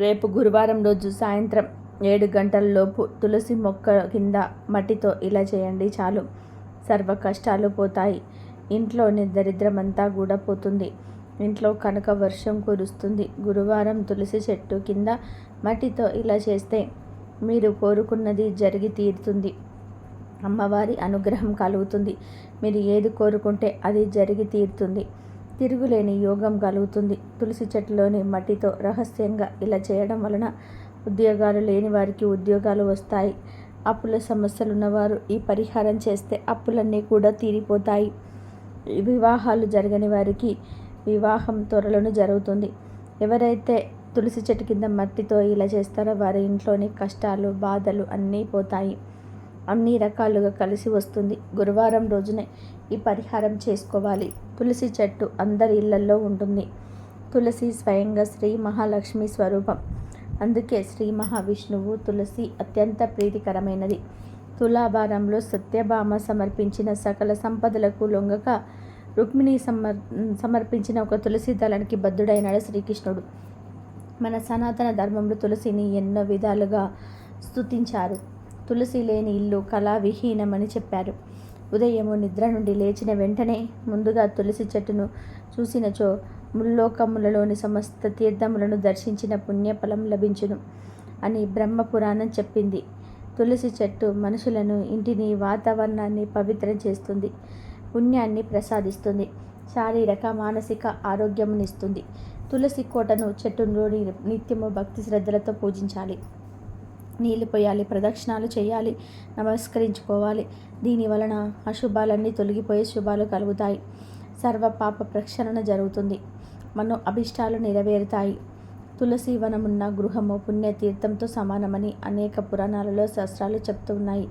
రేపు గురువారం రోజు సాయంత్రం ఏడు గంటలలోపు తులసి మొక్క కింద మట్టితో ఇలా చేయండి చాలు. సర్వ కష్టాలు పోతాయి. ఇంట్లోని దరిద్రమంతా కూడా పోతుంది. ఇంట్లో కనుక వర్షం కురుస్తుంది. గురువారం తులసి చెట్టు కింద మట్టితో ఇలా చేస్తే మీరు కోరుకున్నది జరిగి తీరుతుంది. అమ్మవారి అనుగ్రహం కలుగుతుంది. మీరు ఏది కోరుకుంటే అది జరిగి తీరుతుంది. తిరుగులేని యోగం కలుగుతుంది. తులసి చెట్టులోని మట్టితో రహస్యంగా ఇలా చేయడం వలన ఉద్యోగాలు లేని వారికి ఉద్యోగాలు వస్తాయి. అప్పుల సమస్యలు ఉన్నవారు ఈ పరిహారం చేస్తే అప్పులన్నీ కూడా తీరిపోతాయి. వివాహాలు జరగని వారికి వివాహం త్వరలోనే జరుగుతుంది. ఎవరైతే తులసి చెట్టు కింద మట్టితో ఇలా చేస్తారో వారి ఇంట్లోని కష్టాలు బాధలు అన్నీ పోతాయి. అన్ని రకాలుగా కలిసి వస్తుంది. గురువారం రోజునే ఈ పరిహారం చేసుకోవాలి. తులసి చెట్టు అందరి ఇళ్ళల్లో ఉంటుంది. తులసి స్వయంగా శ్రీ మహాలక్ష్మి స్వరూపం. అందుకే శ్రీ మహావిష్ణువు తులసి అత్యంత ప్రీతికరమైనది. తులాభారంలో సత్యభామ సమర్పించిన సకల సంపదలకు లొంగక రుక్మిణి సమర్ సమర్పించిన ఒక తులసి దళానికి బద్ధుడైనాడు శ్రీకృష్ణుడు. మన సనాతన ధర్మంలో తులసిని ఎన్నో విధాలుగా స్తుతించారు. తులసి లేని ఇల్లు కళావిహీనమని చెప్పారు. ఉదయము నిద్ర నుండి లేచిన వెంటనే ముందుగా తులసి చెట్టును చూసినచో ముల్లోకములలోని సమస్త తీర్థములను దర్శించిన పుణ్యఫలం లభించును అని బ్రహ్మ పురాణం చెప్పింది. తులసి చెట్టు మనుషులను ఇంటిని వాతావరణాన్ని పవిత్రం చేస్తుంది పుణ్యాన్ని ప్రసాదిస్తుంది శారీరక మానసిక ఆరోగ్యమునిస్తుంది. తులసి కోటను చెట్టులోని నిత్యము భక్తి శ్రద్ధలతో పూజించాలి. నీళ్ళు పోయాలి ప్రదక్షిణాలు చేయాలి నమస్కరించుకోవాలి. దీని వలన అశుభాలన్నీ తొలగిపోయే శుభాలు కలుగుతాయి. సర్వ పాప ప్రక్షాళన జరుగుతుంది. మన అభిష్టాలు నెరవేరుతాయి. తులసి వనమున్న గృహము పుణ్యతీర్థంతో సమానమని అనేక పురాణాలలో శాస్త్రాలు చెప్తున్నాయి.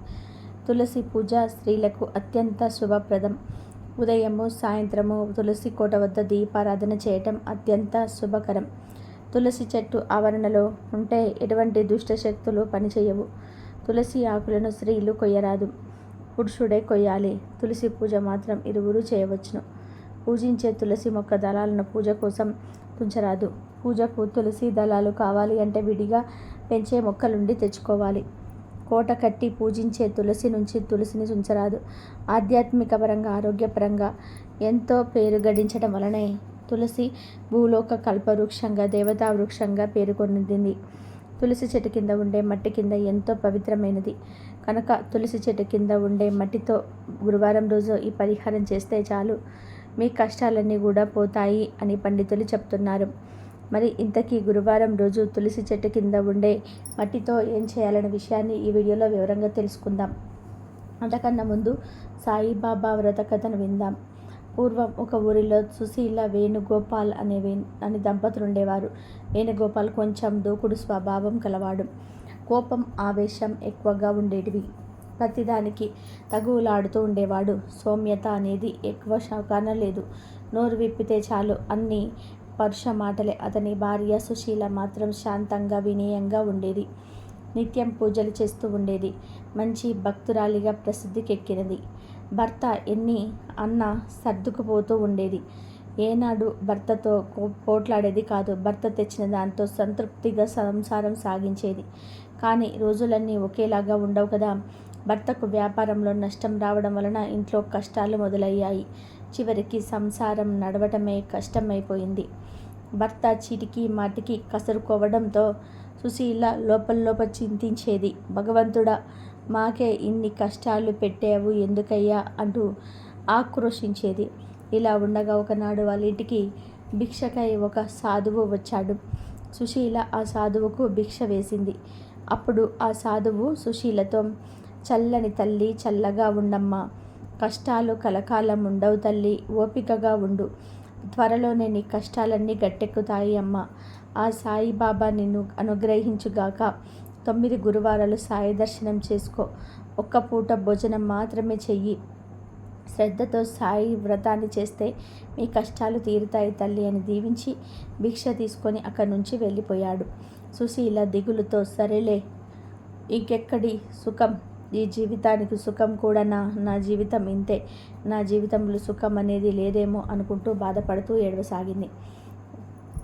తులసి పూజ స్త్రీలకు అత్యంత శుభప్రదం. ఉదయము సాయంత్రము తులసి కోట వద్ద దీపారాధన చేయటం అత్యంత శుభకరం. తులసి చెట్టు ఆవరణలో ఉంటే ఎటువంటి దుష్ట శక్తులు పనిచేయవు. తులసి ఆకులను స్త్రీలు కొయ్యరాదు. పురుషుడే కొయ్యాలి. తులసి పూజ మాత్రం ఇరువురు చేయవచ్చును. పూజించే తులసి మొక్క దళాలను పూజ కోసం తుంచరాదు. పూజకు తులసి దళాలు కావాలి అంటే విడిగా పెంచే మొక్కలుండి తెచ్చుకోవాలి. కోట కట్టి పూజించే తులసి నుంచి తులసిని ఉంచరాదు ఆధ్యాత్మిక పరంగా ఆరోగ్యపరంగా ఎంతో పేరు గడించడం వలనే తులసి భూలోక కల్పవృక్షంగా దేవతా వృక్షంగా పేరుకొనింది. తులసి చెట్టు కింద ఉండే మట్టి కింద ఎంతో పవిత్రమైనది. కనుక తులసి చెట్టు కింద ఉండే మట్టితో గురువారం రోజు ఈ పరిహారం చేస్తే చాలు. మీ కష్టాలన్నీ కూడా పోతాయి అని పండితులు చెప్తున్నారు. మరి ఇంతకీ గురువారం రోజు తులసి చెట్టు కింద ఉండే మట్టితో ఏం చేయాలనే విషయాన్ని ఈ వీడియోలో వివరంగా తెలుసుకుందాం. అంతకన్నా ముందు సాయిబాబా వ్రత కథను విందాం. పూర్వం ఒక ఊరిలో సుశీల వేణుగోపాల్ అనే వే అని దంపతులు ఉండేవారు. వేణుగోపాల్ కొంచెం దూకుడు స్వభావం కలవాడు కోపం ఆవేశం ఎక్కువగా ఉండేటివి. ప్రతిదానికి తగువులాడుతూ ఉండేవాడు. సౌమ్యత అనేది ఎక్కువ శాఖాన లేదు. నోరు విప్పితే చాలు. అన్ని పరుష మాటలే. అతని భార్య సుశీల మాత్రం శాంతంగా వినయంగా ఉండేది. నిత్యం పూజలు చేస్తూ ఉండేది. మంచి భక్తురాలిగా ప్రసిద్ధికెక్కినది. భర్త ఎన్ని అన్న సర్దుకుపోతూ ఉండేది. ఏనాడు భర్తతో పోట్లాడేది కాదు. భర్త తెచ్చిన దాంతో సంతృప్తిగా సంసారం సాగించేది. కానీ రోజులన్నీ ఒకేలాగా ఉండవు కదా. భర్తకు వ్యాపారంలో నష్టం రావడం వలన ఇంట్లో కష్టాలు మొదలయ్యాయి. చివరికి సంసారం నడవటమే కష్టమైపోయింది. భర్త చీటికి మాటికి కసురుకోవడంతో సుశీల లోపల లోపల చింతించేది. భగవంతుడా మాకే ఇన్ని కష్టాలు పెట్టావు ఎందుకయ్యా? అంటూ ఆక్రోషించేది ఇలా ఉండగా ఒకనాడు వాళ్ళ ఇంటికి భిక్షకై ఒక సాధువు వచ్చాడు. సుశీల ఆ సాధువుకు భిక్ష వేసింది. అప్పుడు ఆ సాధువు సుశీలతో చల్లని తల్లి చల్లగా ఉండమ్మా. కష్టాలు కలకాలం ఉండవు తల్లి ఓపికగా ఉండు. త్వరలోనే నీ కష్టాలన్నీ గట్టెక్కుతాయి అమ్మ. ఆ సాయిబాబా నిన్ను అనుగ్రహించుగాక తొమ్మిది గురువారాలు సాయి దర్శనం చేసుకో. ఒక్క పూట భోజనం మాత్రమే చెయ్యి. శ్రద్ధతో సాయి వ్రతాన్ని చేస్తే మీ కష్టాలు తీరుతాయి తల్లి అని దీవించి భిక్ష తీసుకొని అక్కడి నుంచి వెళ్ళిపోయాడు. సుశీల దిగులుతో సరేలే ఇంకెక్కడి సుఖం? ఈ జీవితానికి సుఖం కూడా నా నా జీవితం ఇంతే. నా జీవితంలో సుఖం అనేది లేదేమో అనుకుంటూ బాధపడుతూ ఏడవసాగింది.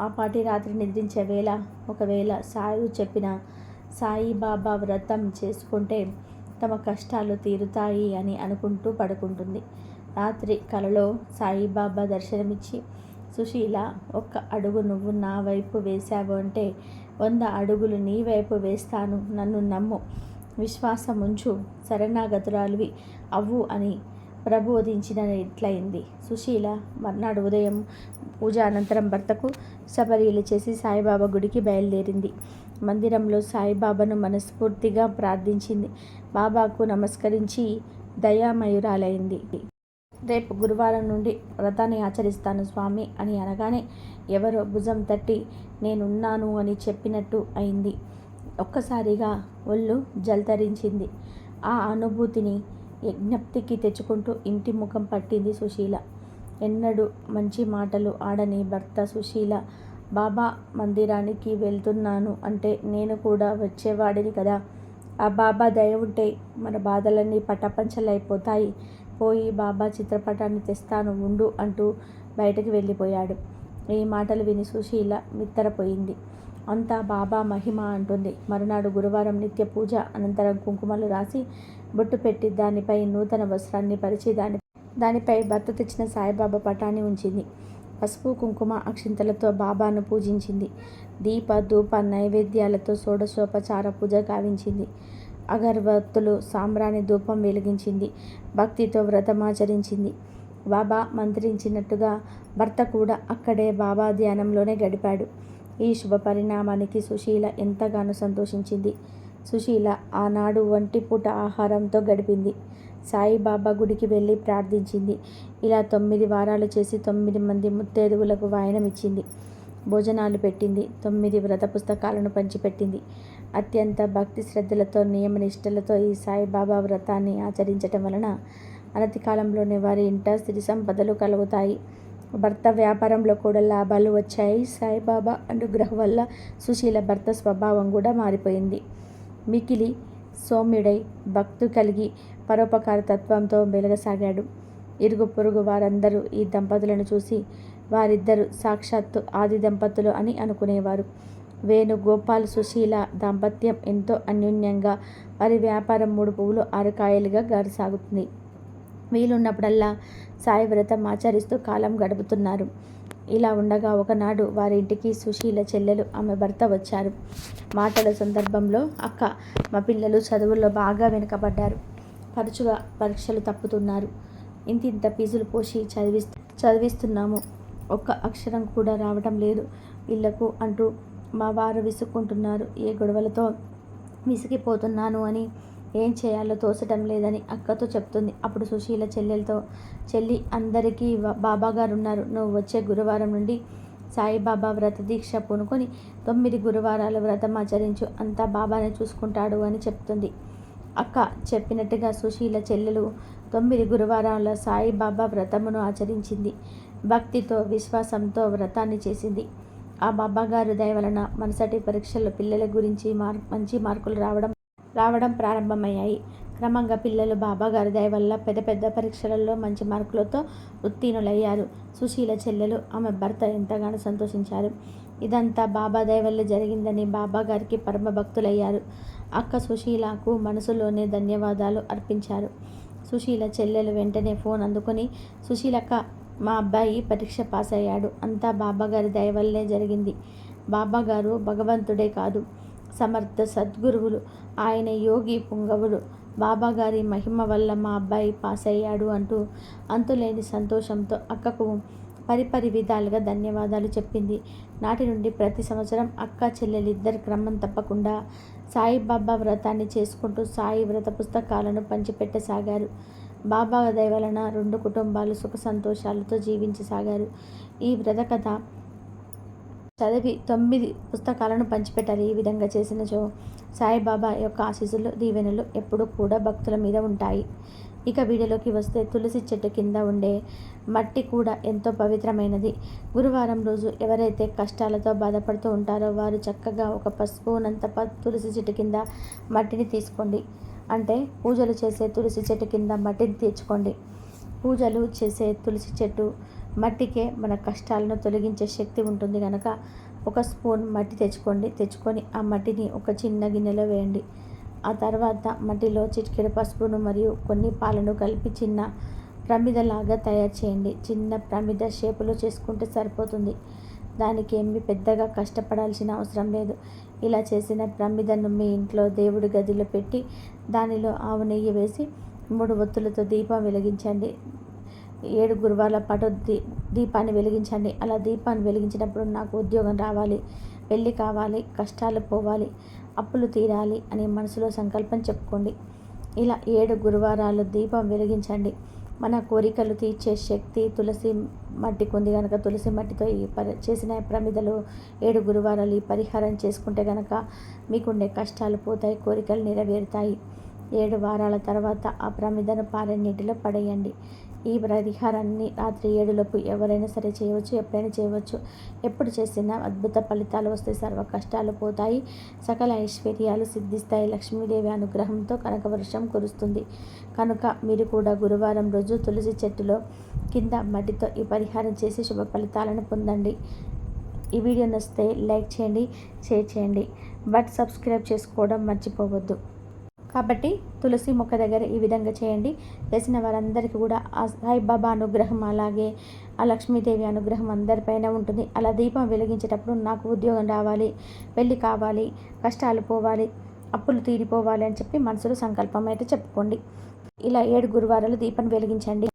ఆ పాటి రాత్రి నిద్రించే వేళ ఒకవేళ సాయి చెప్పిన సాయిబాబా వ్రతం చేసుకుంటే తమ కష్టాలు తీరుతాయి అని అనుకుంటూ పడుకుంటుంది. రాత్రి కలలో సాయిబాబా దర్శనమిచ్చి సుశీల ఒక్క అడుగు నువ్వు నా వైపు వేశావు అంటే వంద అడుగులు నీ వైపు వేస్తాను. నన్ను నమ్ము. విశ్వాసం ఉంచు శరణాగతురాలివి అవ్వు అని ప్రబోధించిన ఇట్లయింది సుశీల మర్నాడు ఉదయం పూజ అనంతరం భర్తకు సపర్యలు చేసి సాయిబాబా గుడికి బయలుదేరింది. మందిరంలో సాయిబాబాను మనస్ఫూర్తిగా ప్రార్థించింది. బాబాకు నమస్కరించి దయామయురాలైంది. రేపు గురువారం నుండి వ్రతాన్ని ఆచరిస్తాను స్వామి అని అనగానే ఎవరో భుజం తట్టి నేనున్నాను అని చెప్పినట్టు అయింది. ఒక్కసారిగా ఒళ్ళు జల్తరించింది. ఆ అనుభూతిని యజ్ఞప్తికి తెచ్చుకుంటూ ఇంటి ముఖం పట్టింది సుశీల. ఎన్నడూ మంచి మాటలు ఆడని భర్త సుశీల బాబా మందిరానికి వెళ్తున్నాను అంటే నేను కూడా వచ్చేవాడిని కదా. ఆ బాబా దయ ఉంటే మన బాధలన్నీ పటపంచలైపోతాయి. పోయి బాబా చిత్రపటాన్ని తెస్తాను ఉండు అంటూ బయటకు వెళ్ళిపోయాడు. ఈ మాటలు విని సుశీల మిత్తరపోయింది. అంతా బాబా మహిమ అంటుంది. మరునాడు గురువారం నిత్య పూజ అనంతరం కుంకుమలు రాసి బొట్టు పెట్టి దానిపై నూతన వస్త్రాన్ని పరిచి దాని దానిపై భర్త తెచ్చిన సాయిబాబా పటాన్ని ఉంచింది. పసుపు కుంకుమ అక్షింతలతో బాబాను పూజించింది. దీప ధూప నైవేద్యాలతో షోడశోపచార పూజ గావించింది. అగరబత్తులు సాంబ్రాణి ధూపం వెలిగించింది. భక్తితో వ్రతమాచరించింది. బాబా మంత్రించినట్టుగా భర్త కూడా అక్కడే బాబా ధ్యానంలోనే గడిపాడు. ఈ శుభ పరిణామానికి సుశీల ఎంతగానో సంతోషించింది. సుశీల ఆనాడు వంటి పూట ఆహారంతో గడిపింది. సాయిబాబా గుడికి వెళ్ళి ప్రార్థించింది. ఇలా తొమ్మిది వారాలు చేసి తొమ్మిది మంది ముత్తేదువులకు వాయనం ఇచ్చింది. భోజనాలు పెట్టింది. తొమ్మిది వ్రత పుస్తకాలను పంచిపెట్టింది. అత్యంత భక్తి శ్రద్ధలతో నియమనిష్టలతో ఈ సాయిబాబా వ్రతాన్ని ఆచరించటం వలన అనతి కాలంలోనే వారి ఇంట స్థితి సంపదలు కలుగుతాయి. భర్త వ్యాపారంలో కూడా లాభాలు వచ్చాయి. సాయిబాబా అనుగ్రహం వల్ల సుశీల భర్త స్వభావం కూడా మారిపోయింది. మికిలి సౌమ్యుడై భక్తు కలిగి పరోపకార తత్వంతో మెలగసాగాడు. ఇరుగు పొరుగు వారందరూ ఈ దంపతులను చూసి వారిద్దరు సాక్షాత్తు ఆది దంపతులు అని అనుకునేవారు. వేణుగోపాల్ సుశీల దాంపత్యం ఎంతో అన్యోన్యంగా వారి వ్యాపారం మూడు పువ్వులు ఆరు కాయలుగా సాగుతుంది. వీలున్నప్పుడల్లా సాయి వ్రతం ఆచరిస్తూ కాలం గడుపుతున్నారు. ఇలా ఉండగా ఒకనాడు వారింటికి సుశీల చెల్లెలు ఆమె భర్త వచ్చారు. మాటల సందర్భంలో అక్క మా పిల్లలు చదువుల్లో బాగా వెనుకబడ్డారు. తరచుగా పరీక్షలు తప్పుతున్నారు. ఇంత ఇంత ఫీజులు పోసి చదివి చదివిస్తున్నాము. ఒక్క అక్షరం కూడా రావడం లేదు వీళ్ళకు అంటూ మా వారు విసుక్కుంటున్నారు. ఏ గొడవలతో విసిగిపోతున్నాను అని ఏం చేయాలో తోచటం లేదని అక్కతో చెప్తుంది. అప్పుడు సుశీల చెల్లెలతో చెల్లి అందరికీ బాబాగారు ఉన్నారు నువ్వు వచ్చే గురువారం నుండి సాయిబాబా వ్రత దీక్ష పూనుకొని తొమ్మిది గురువారాల వ్రతం ఆచరించు. అంతా బాబానే చూసుకుంటాడు అని చెప్తుంది. అక్క చెప్పినట్టుగా సుశీల చెల్లెలు తొమ్మిది గురువారాల సాయిబాబా వ్రతమును ఆచరించింది. భక్తితో విశ్వాసంతో వ్రతాన్ని చేసింది. ఆ బాబాగారు దయ వలన మనసటి పరీక్షల్లో పిల్లల గురించి మార్ మంచి మార్కులు రావడం రావడం ప్రారంభమయ్యాయి. క్రమంగా పిల్లలు బాబాగారి దయ వల్ల పెద్ద పెద్ద పరీక్షలలో మంచి మార్కులతో ఉత్తీర్ణులయ్యారు. సుశీల చెల్లెలు ఆమె భర్త ఎంతగానో సంతోషించారు. ఇదంతా బాబా దయ వల్ల జరిగిందని బాబా గారికి పరమ భక్తులయ్యారు. అక్క సుశీలకు మనసులోనే ధన్యవాదాలు అర్పించారు. సుశీల చెల్లెలు వెంటనే ఫోన్ అందుకొని సుశీలక్క మా అబ్బాయి పరీక్ష పాస్ అయ్యాడు అంతా బాబాగారి దయ వల్లే జరిగింది. బాబాగారు భగవంతుడే కాదు. సమర్థ సద్గురువులు. ఆయన యోగి పుంగవుడు. బాబాగారి మహిమ వల్ల మా అబ్బాయి పాస్ అయ్యాడు అంటూ అంతులేని సంతోషంతో అక్కకు పరిపరి విధాలుగా ధన్యవాదాలు చెప్పింది. నాటి నుండి ప్రతి సంవత్సరం అక్క చెల్లెలిద్దరు క్రమం తప్పకుండా సాయిబాబా వ్రతాన్ని చేసుకుంటూ సాయి వ్రత పుస్తకాలను పంచిపెట్టసాగారు. బాబా దయవలన రెండు కుటుంబాలు సుఖ సంతోషాలతో జీవించసాగారు. ఈ వ్రత కథ చదివి తొమ్మిది పుస్తకాలను పంచిపెట్టాలి. ఈ విధంగా చేసిన చో సాయిబాబా యొక్క ఆశీస్సులు దీవెనలు ఎప్పుడూ కూడా భక్తుల మీద ఉంటాయి. ఇక వీడియోలోకి వస్తే తులసి చెట్టు కింద ఉండే మట్టి కూడా ఎంతో పవిత్రమైనది. గురువారం రోజు ఎవరైతే కష్టాలతో బాధపడుతూ ఉంటారో వారు చక్కగా ఒక పసుపునంత ప తులసి చెట్టు కింద మట్టిని తీసుకోండి. అంటే పూజలు చేసే తులసి చెట్టు కింద మట్టిని తెచ్చుకోండి పూజలు చేసే తులసి చెట్టు మట్టికే మన కష్టాలను తొలగించే శక్తి ఉంటుంది కనుక ఒక స్పూన్ మట్టి తెచ్చుకోండి. తెచ్చుకొని ఆ మట్టిని ఒక చిన్న గిన్నెలో వేయండి. ఆ తర్వాత మట్టిలో చిటికెడ పసుపును మరియు కొన్ని పాలను కలిపి చిన్న ప్రమిదలాగా తయారు చేయండి. చిన్న ప్రమిద షేపులో చేసుకుంటే సరిపోతుంది. దానికి ఏమి పెద్దగా కష్టపడాల్సిన అవసరం లేదు. ఇలా చేసిన ప్రమిదను మీ ఇంట్లో దేవుడి గదిలో పెట్టి దానిలో ఆవు నెయ్యి వేసి మూడు ఒత్తులతో దీపం వెలిగించండి. ఏడు గురువాల పాటు దీ దీపాన్ని వెలిగించండి. అలా దీపాన్ని వెలిగించినప్పుడు నాకు ఉద్యోగం రావాలి పెళ్ళి కావాలి కష్టాలు పోవాలి అప్పులు తీరాలి అనే మనసులో సంకల్పం చెప్పుకోండి. ఇలా ఏడు గురువారాలు దీపం వెలిగించండి. మన కోరికలు తీర్చే శక్తి తులసి మట్టికి ఉంది కనుక తులసి మట్టితో ఈ పరి చేసిన ప్రమిదలు ఏడు గురువారాలు ఈ పరిహారం చేసుకుంటే కనుక మీకుండే కష్టాలు పోతాయి కోరికలు నెరవేరుతాయి. ఏడు వారాల తర్వాత ఆ ప్రమిదను పారే నీటిలో పడేయండి. ఈ పరిహారాన్ని రాత్రి ఏడులోపు ఎవరైనా సరే చేయవచ్చు ఎప్పుడైనా చేయవచ్చు. ఎప్పుడు చేసినా అద్భుత ఫలితాలు వస్తే సర్వ కష్టాలు పోతాయి. సకల ఐశ్వర్యాలు సిద్ధిస్తాయి. లక్ష్మీదేవి అనుగ్రహంతో కనకవర్షం కురుస్తుంది. కనుక మీరు కూడా గురువారం రోజు తులసి చెట్టులో కింద మట్టితో ఈ పరిహారం చేసి శుభ ఫలితాలను పొందండి. ఈ వీడియో నచ్చితే లైక్ చేయండి షేర్ చేయండి. బట్ సబ్స్క్రైబ్ చేసుకోవడం మర్చిపోవద్దు. కాబట్టి తులసి మొక్క దగ్గర ఈ విధంగా చేయండి. చేసిన వారందరికీ కూడా ఆ సాయిబాబా అనుగ్రహం అలాగే ఆ లక్ష్మీదేవి అనుగ్రహం అందరిపైన ఉంటుంది. అలా దీపం వెలిగించేటప్పుడు నాకు ఉద్యోగం రావాలి పెళ్ళి కావాలి కష్టాలు పోవాలి అప్పులు తీరిపోవాలి అని చెప్పి మనసులో సంకల్పం అయితే చెప్పుకోండి. ఇలా ఏడు గురువారాలు దీపం వెలిగించండి.